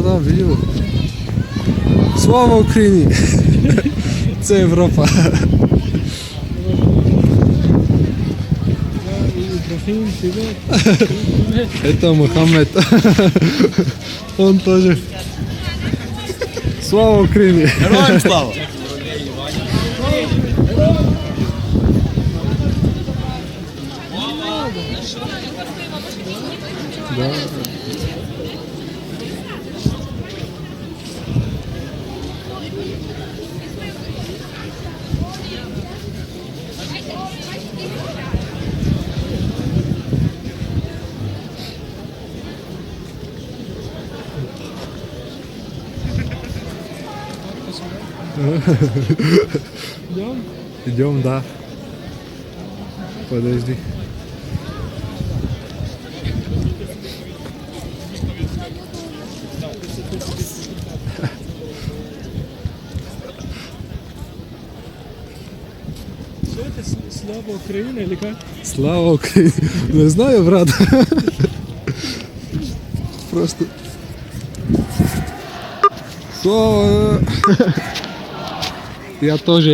бачили. Слава Україні! Це Європа. Ибрахим, привет. Это Мухаммед. Он тоже. Слава Україні! Героям слава! Идем. Идем, да. Подожди. Слава Украина или как? Слава Україні! Не знаю, брат. Просто. Слава. Я теж